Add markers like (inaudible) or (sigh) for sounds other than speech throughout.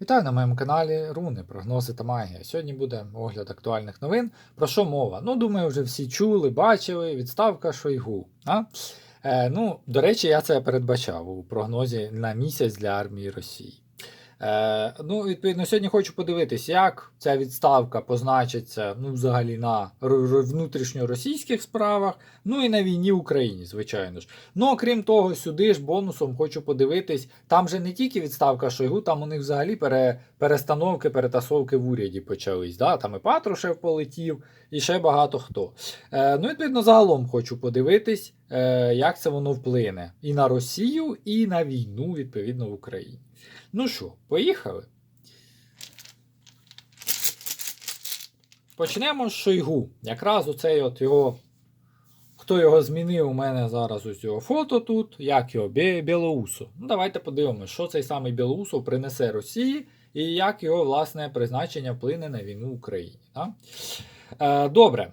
Вітаю на моєму каналі Руни, прогнози та магія. Сьогодні буде огляд актуальних новин. Про що мова? Ну, думаю, вже всі чули, бачили, відставка Шойгу. А? Е, ну, до речі, я це передбачав у прогнозі на місяць для армії Росії. Е, ну, відповідно, сьогодні хочу подивитись, як ця відставка позначиться ну, взагалі на внутрішньоросійських справах, ну і на війні в Україні, звичайно ж. Ну, окрім того, сюди ж бонусом хочу подивитись. Там же не тільки відставка Шойгу, там у них взагалі пере, перестановки, перетасовки в уряді почались. Да? Там і Патрушев полетів, і ще багато хто. Е, ну, відповідно, загалом хочу подивитись, е, як це воно вплине і на Росію, і на війну, відповідно, в Україні. Ну що, поїхали? Почнемо з Шойгу. Якраз оцей от його. Хто його змінив, у мене зараз ось його фото тут, як його Білоусов. Ну, давайте подивимося, що цей самий Білоусов принесе Росії і як його власне призначення вплине на війну в Україні. Да? Е, добре.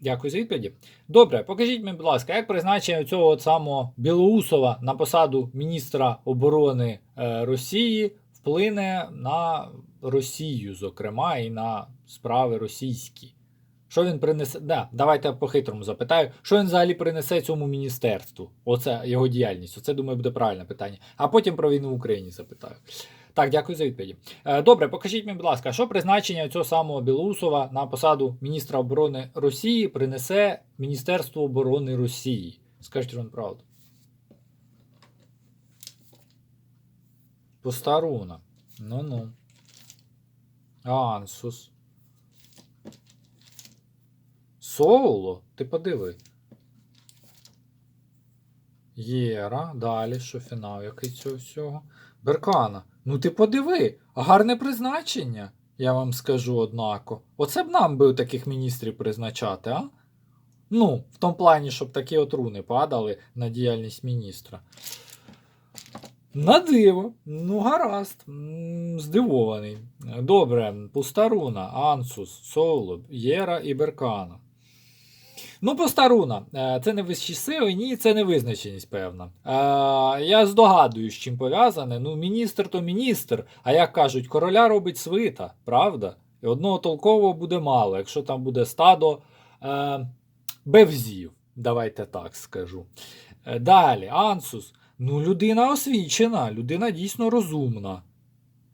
Дякую за відповіді. Добре, покажіть мені, будь ласка, як призначення цього от самого Білоусова на посаду міністра оборони е, Росії вплине на Росію, зокрема, і на справи російські. Що він принесе? Да, давайте по-хитрому запитаю, що він взагалі принесе цьому міністерству? Оце його діяльність. Оце, думаю, буде правильне питання. А потім про війну в Україні запитаю. Так, дякую за відповіді. Е, Добре, покажіть мені, будь ласка, що призначення цього самого Білоусова на посаду міністра оборони Росії принесе Міністерство оборони Росії? Скажіть вам правду. Постаруна. Ну-ну. Ансус. Соло? Ти подиви. Єра, далі, що фінал який цього всього. Беркана, ну ти подиви, гарне призначення, я вам скажу однако. Оце б нам би таких міністрів призначати, а? Ну, в тому плані, щоб такі от руни падали на діяльність міністра. На диво, ну гаразд, здивований. Добре, пуста руна, Ансус, Солоб, Єра і Беркана. Ну, проста руна. Е, Це не вищі сили, ні, це не визначеність, певна. Е, Я здогадую, з чим пов'язане. Ну, міністр то міністр, а як кажуть, короля робить свита, правда? І одного толкового буде мало, якщо там буде стадо е, бевзів, давайте так скажу. Далі, Ансус. Ну, людина освічена, людина дійсно розумна.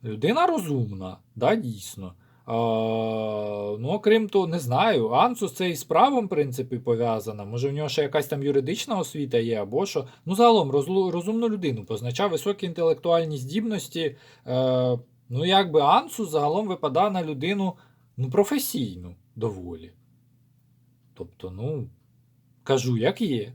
Людина розумна, да, дійсно. Ну, окрім того, не знаю. Ансус це і з правом, в принципі, пов'язана. Може, в нього ще якась там юридична освіта є, або що. Ну, загалом, розумну людину позначав високі інтелектуальні здібності. Е, ну, якби Ансус загалом випадає на людину ну, професійну доволі. Тобто, ну, кажу, як є.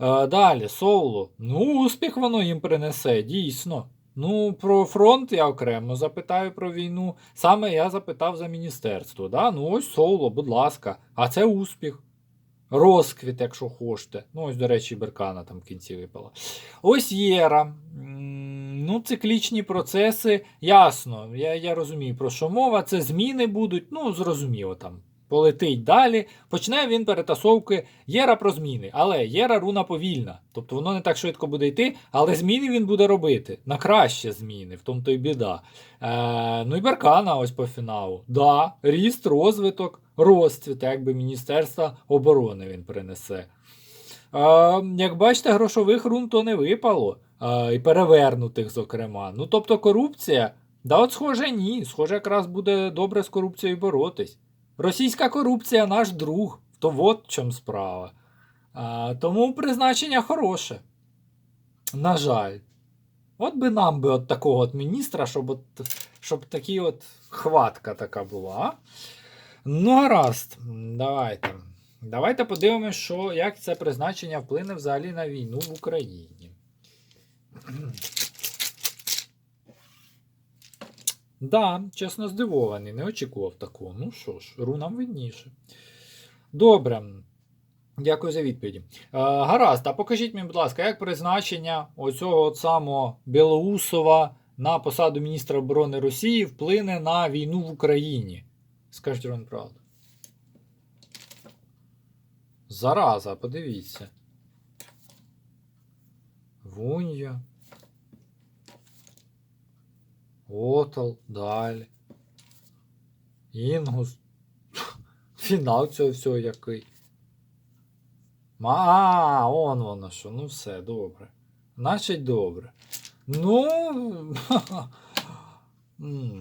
Е, далі, Соло. Ну, успіх воно їм принесе, дійсно. Ну, про фронт я окремо запитаю про війну. Саме я запитав за міністерство. Да? Ну, ось Соло, будь ласка. А це успіх. Розквіт, якщо хочете. Ну, ось, до речі, Беркана там в кінці випала. Ось Єра. Ну, циклічні процеси. Ясно, я, я розумію, про що мова. Це зміни будуть. Ну, зрозуміло там. Полетить далі. Почне він перетасовки Єра про зміни, але Єра руна повільна. Тобто воно не так швидко буде йти, але зміни він буде робити. На краще зміни, в тому то й біда. Е, ну і Беркана ось по фіналу. Да, ріст, розвиток, розцвіт, якби Міністерства оборони він принесе. Е, як бачите, грошових рун то не випало. Е, і перевернутих, зокрема. Ну тобто корупція. Да, от схоже, ні. Схоже, якраз буде добре з корупцією боротись. Російська корупція наш друг, то от в чому справа. А, тому призначення хороше. На жаль. От би нам би от такого от міністра, щоб, от, щоб такі от хватка така була. Ну, гаразд, давайте. Давайте подивимося, що, як це призначення вплине взагалі на війну в Україні. Да, чесно здивований, не очікував такого. Ну що ж, рунам видніше. Добре. Дякую за відповіді. Е, гаразд, а покажіть мені, будь ласка, як призначення оцього от самого Білоусова на посаду міністра оборони Росії вплине на війну в Україні? Скажіть вам правду. Зараза, подивіться. Вунья. Отал, далі. Інгус. (laughs) Фінал цього всього який. А, он воно що. Ну все, добре. Значить, добре. Ну. (laughs)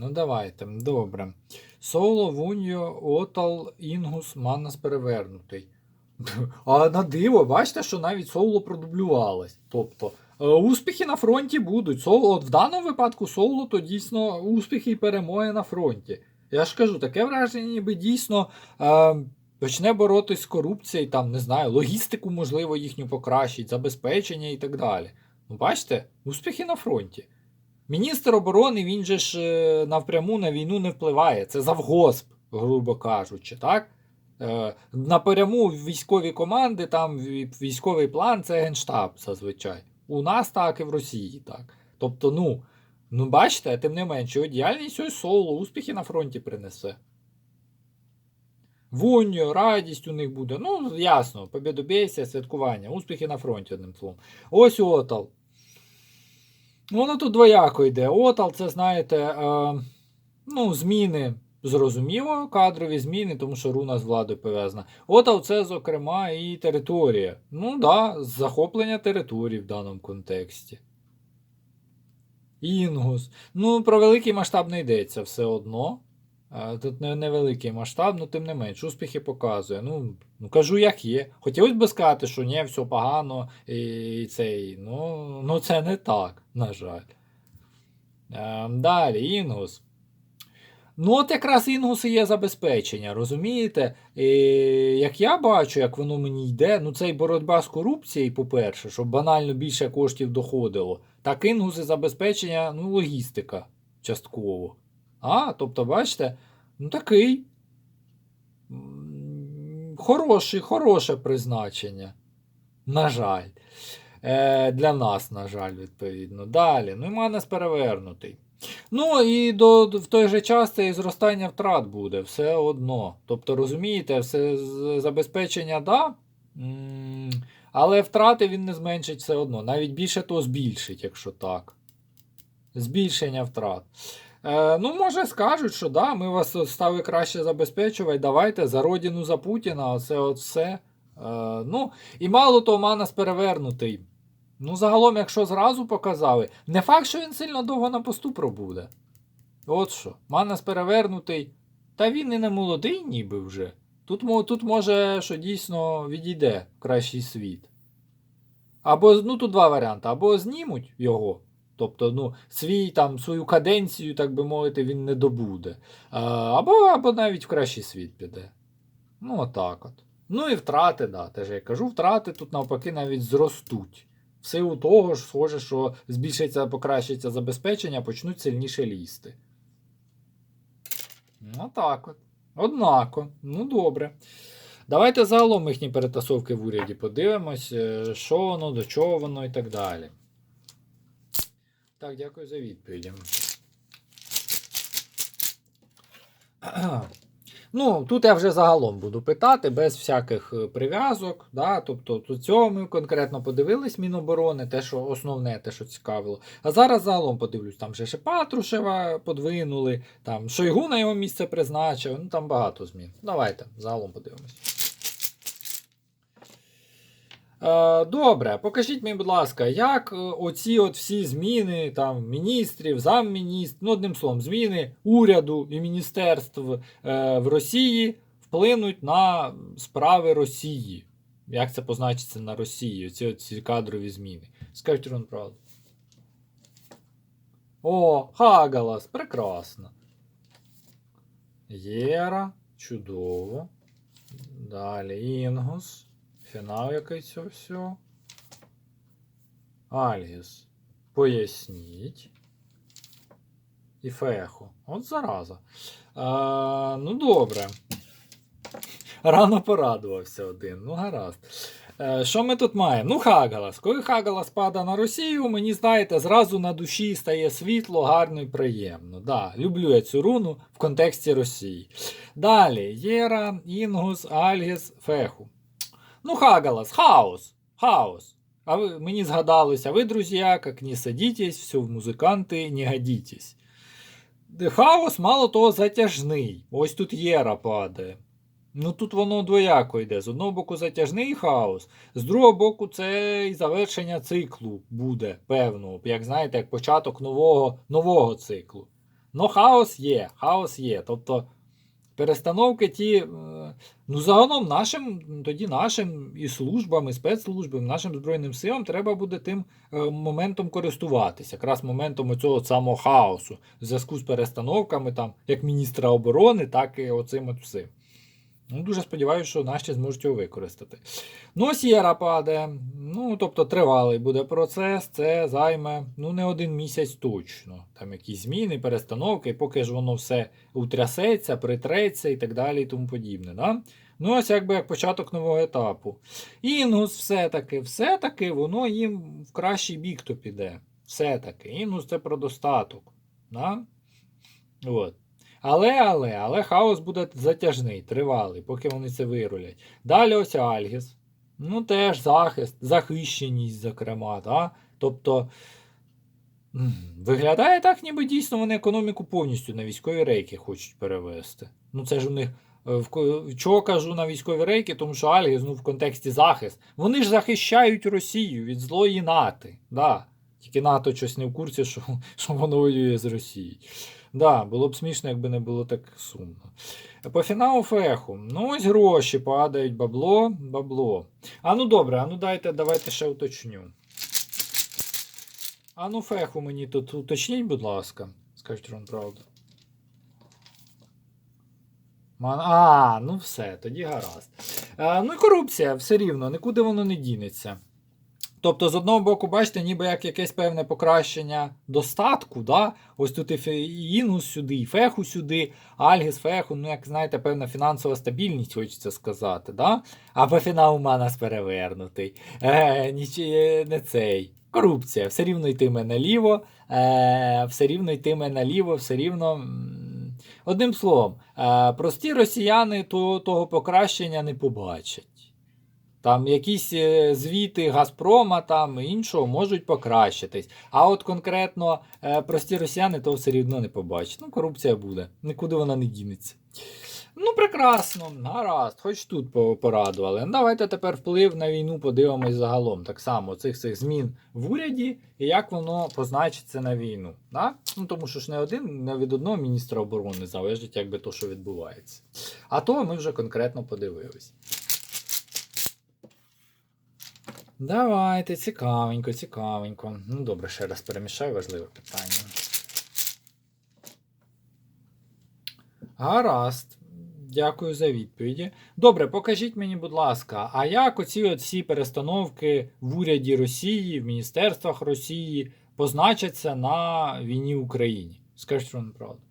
Ну, давайте, добре. Соло, Вуньо, Отал, Інгус, Маннас перевернутий. (laughs) А на диво, бачите, що навіть соло продублювалось. Тобто, успіхи на фронті будуть. Соло, от в даному випадку соло то дійсно успіхи і перемоги на фронті. Я ж кажу, таке враження, ніби дійсно е, почне боротись з корупцією, там, не знаю, логістику, можливо, їхню покращить, забезпечення і так далі. Ну, бачите, успіхи на фронті. Міністр оборони, він же ж е, навпряму на війну не впливає. Це завгосп, грубо кажучи, так? Е, Напряму військові команди, там військовий план це генштаб зазвичай. У нас так і в Росії так. Тобто, ну, ну бачите, тим не менше, діяльність ось соло, успіхи на фронті принесе. Вуньо, радість у них буде. Ну, ясно, побєдобєйся, святкування, успіхи на фронті, одним словом. Ось Отал. Воно тут двояко йде. Отал, це, знаєте, е, ну, зміни, зрозуміло, кадрові зміни, тому що руна з владою пов'язана. Отал це, зокрема, і територія. Ну, да, захоплення території в даному контексті. Інгус. Ну, про великий масштаб не йдеться все одно. Е, Тут невеликий масштаб, ну тим не менш, успіхи показує. Ну, ну кажу, як є. Хотілося б сказати, що ні, все погано, і цей. Ну, ну це не так, на жаль. Е, далі, Інгус. Ну, от якраз Інгус і є забезпечення, розумієте? І, як я бачу, як воно мені йде, ну це і боротьба з корупцією, по-перше, щоб банально більше коштів доходило. Так Інгус і забезпечення, ну, логістика частково. А, тобто, бачите, ну такий. Хороший, хороше призначення. На жаль. Е, для нас, на жаль, відповідно. Далі. Ну і Манес перевернутий. Ну і до, в той же час це і зростання втрат буде, все одно. Тобто, розумієте, все забезпечення, да, але втрати він не зменшить все одно. Навіть більше то збільшить, якщо так. Збільшення втрат. Е, ну, може, скажуть, що да, ми вас стали краще забезпечувати, давайте за родину, за Путіна, оце от все. Е, ну, і мало того, Манас перевернутий. Ну, загалом, якщо зразу показали, не факт, що він сильно довго на посту пробуде. От що, Манас перевернутий. Та він і не молодий, ніби вже. Тут, тут може, що дійсно відійде кращий світ. Або, ну, тут два варіанти. Або знімуть його. Тобто, ну, свій, там, свою каденцію, так би мовити, він не добуде. Або, або навіть в кращий світ піде. Ну, отак от. Ну і втрати, да. Теж я кажу, втрати тут навпаки навіть зростуть. В силу того ж, схоже, що збільшиться, покращиться забезпечення, почнуть сильніше лізти. Ну так от. Однако. Ну добре. Давайте загалом їхні перетасовки в уряді подивимось, е, що воно, до чого воно і так далі. Так, дякую за відповіді. Ну, тут я вже загалом буду питати, без всяких е, прив'язок. Да? Тобто, до цього ми конкретно подивились Міноборони, те, що основне, те, що цікавило. А зараз загалом подивлюсь, там вже ще Патрушева подвинули, там Шойгу на його місце призначив, ну там багато змін. Давайте загалом подивимось. Е, Добре, покажіть мені, будь ласка, як е, оці от всі зміни там міністрів, замміністрів, ну одним словом, зміни уряду і міністерств е, в Росії вплинуть на справи Росії. Як це позначиться на Росії? Ці, ці кадрові зміни. Скажіть Рон правду. О, Хагалас, прекрасно. Єра, чудово. Далі Інгус. Фінал який цього всього. Альгіс. Поясніть. І Фехо. От зараза. А, ну, добре. Рано порадувався один. Ну, гаразд. Е, що ми тут маємо? Ну, Хагалас. Коли Хагалас падає на Росію, мені, знаєте, зразу на душі стає світло, гарно і приємно. Да, люблю я цю руну в контексті Росії. Далі. Єра, Інгус, Альгіс, Феху. Ну, Хагалас, хаос. Хаос. А ви, мені згадалося, ви, друзі, як не садітесь, все, в музиканти не годітесь. Хаос, мало того, затяжний. Ось тут єра падає. Ну тут воно двояко йде. З одного боку затяжний хаос, з другого боку, це і завершення циклу буде, певно. Як знаєте, як початок нового, нового циклу. Ну, хаос є, хаос є. Тобто перестановки ті, ну, загалом нашим, тоді нашим і службам, і спецслужбам, нашим Збройним силам треба буде тим е, моментом користуватися, якраз моментом цього самого хаосу, в зв'язку з перестановками, там, як міністра оборони, так і оцим от всім. Ну, дуже сподіваюся, що наші зможуть його використати. Ну, сіра падає. Ну, тобто тривалий буде процес, це займе ну, не один місяць точно. Там якісь зміни, перестановки, поки ж воно все утрясеться, притреться і так далі і тому подібне. Да? Ну, ось якби як початок нового етапу. Інус все-таки, все-таки воно їм в кращий бік то піде. Все-таки. Інус це про достаток. Да? От. Але, але, але хаос буде затяжний, тривалий, поки вони це вирулять. Далі ось Альгіс. Ну, теж захист, захищеність, зокрема. Да? Тобто, виглядає так, ніби дійсно вони економіку повністю на військові рейки хочуть перевести. Ну, це ж у них. е, чого кажу на військові рейки, тому що Альгіс ну, в контексті захист. Вони ж захищають Росію від злої НАТО. Да. Тільки НАТО щось не в курсі, що, що воно воює з Росією. Да, було б смішно, якби не було так сумно. По фіналу феху. Ну, ось гроші падають, бабло, бабло. А ну добре, а ну дайте, давайте ще уточню. А ну феху мені тут уточніть, будь ласка. Скажіть вам правду. А, ну все, тоді гаразд. А, ну і корупція, все рівно, нікуди воно не дінеться. Тобто, з одного боку, бачите, ніби як якесь певне покращення достатку, да? ось тут і інус сюди, і феху сюди, альгіс, феху, ну, як знаєте, певна фінансова стабільність, хочеться сказати. Да? А по фіналу манас перевернутий. Е, ніч... е, не цей. Корупція, все рівно йтиме наліво, е, все рівно йтиме наліво, все рівно. Одним словом, е, прості росіяни то, того покращення не побачать. Там якісь е, звіти Газпрома там іншого можуть покращитись. А от конкретно е, прості росіяни то все рівно не побачать. Ну, корупція буде, нікуди вона не дінеться. Ну, прекрасно, гаразд, хоч тут порадували. Давайте тепер вплив на війну подивимось загалом. Так само цих цих змін в уряді і як воно позначиться на війну. Да? Ну, тому що ж не один, не від одного міністра оборони залежить, якби то, що відбувається. А то ми вже конкретно подивились. Давайте, цікавенько, цікавенько. Ну, добре, ще раз перемішаю важливе питання. Гаразд. Дякую за відповіді. Добре, покажіть мені, будь ласка, а як оці от всі перестановки в уряді Росії, в міністерствах Росії позначаться на війні в Україні? Скажіть вам правду.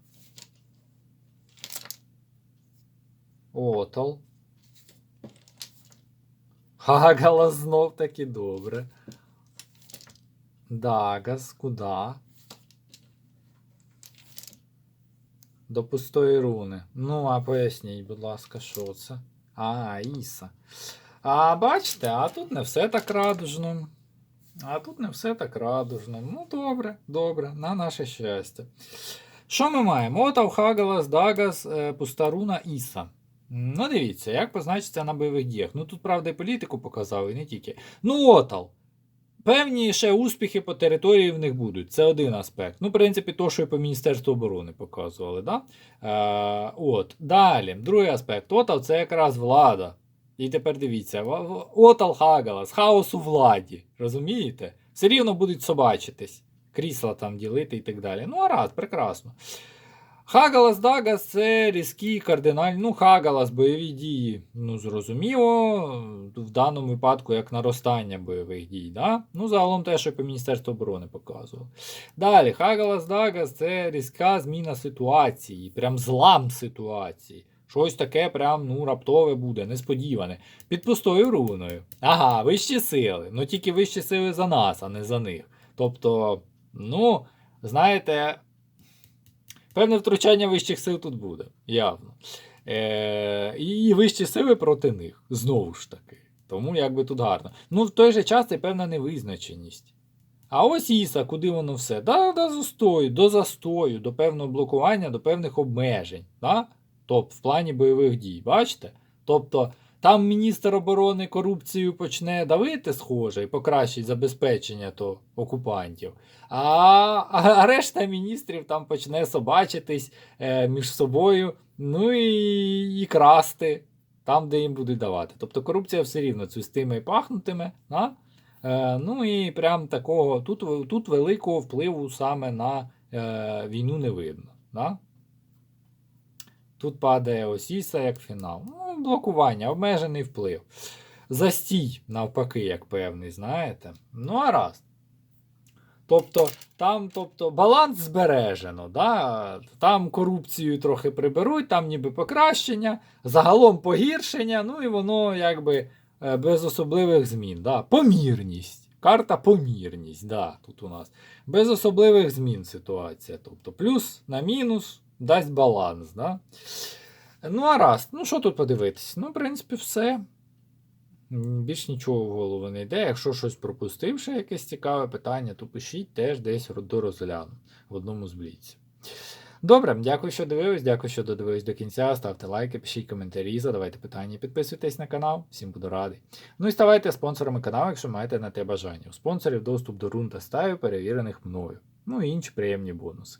Отал. Хагала знов таки добре. Дагас, куда? До пустої руни. Ну, а поясніть, будь ласка, що це? А, Іса. А бачите, а тут не все так радужно. А тут не все так радужно. Ну, добре, добре, на наше щастя. Що ми маємо? Отав, Хагалас, Дагас, е, Пуста руна, Іса. Ну, дивіться, як позначиться на бойових діях. Ну тут, правда, і політику показав, і не тільки. Ну, Отал. Певні ще успіхи по території в них будуть. Це один аспект. Ну, в принципі, то, що і по Міністерству оборони показували. Да? Е, от. Далі, другий аспект. Отал це якраз влада. І тепер дивіться: Отал Хагалас, хаос у владі. Розумієте? Все рівно будуть собачитись, крісла там ділити і так далі. Ну, а раз, прекрасно. Хагалас Дагас це різкі кардинальні. Ну, Хагалас, бойові дії. Ну, зрозуміло, в даному випадку як наростання бойових дій. Да? Ну, загалом те, що по Міністерству оборони показував. Далі, Хагалас Дагас це різка зміна ситуації, прям злам ситуації. Щось таке прям ну, раптове буде, несподіване. Під пустою руною. Ага, вищі сили. Ну тільки вищі сили за нас, а не за них. Тобто, ну, знаєте, певне втручання вищих сил тут буде, явно. Е, і вищі сили проти них, знову ж таки. Тому якби тут гарно. Ну, в той же час це певна невизначеність. А ось Іса, куди воно все? Да, до застою, до застою, до певного блокування, до певних обмежень. Да? Тобто в плані бойових дій. Бачите? Тобто там міністр оборони корупцію почне давити, схоже, і покращить забезпечення то окупантів. А, а решта міністрів там почне собачитись е, між собою, ну і, і красти там, де їм будуть давати. Тобто корупція все рівно цвістиме і пахнутиме. Да? Е, ну і прям такого тут, тут великого впливу саме на е, війну не видно. Да? Тут падає Осіса як фінал. Ну, блокування, обмежений вплив. Застій, навпаки, як певний, знаєте. Ну, а раз. Тобто, там тобто, баланс збережено, да? там корупцію трохи приберуть, там ніби покращення, загалом погіршення, ну і воно якби е, без особливих змін. Да? Помірність. Карта помірність. Да, тут у нас. Без особливих змін ситуація. Тобто плюс на мінус дасть баланс. Да? Ну, а раз, ну що тут подивитись? Ну, в принципі, все. Більш нічого в голову не йде. Якщо щось пропустив, ще якесь цікаве питання, то пишіть теж десь ро- дорозгляну в одному з бліців. Добре, дякую, що дивились, дякую, що додивились до кінця. Ставте лайки, пишіть коментарі, задавайте питання, підписуйтесь на канал. Всім буду радий. Ну і ставайте спонсорами каналу, якщо маєте на те бажання. У спонсорів доступ до рун та стаю, перевірених мною. Ну і інші приємні бонуси.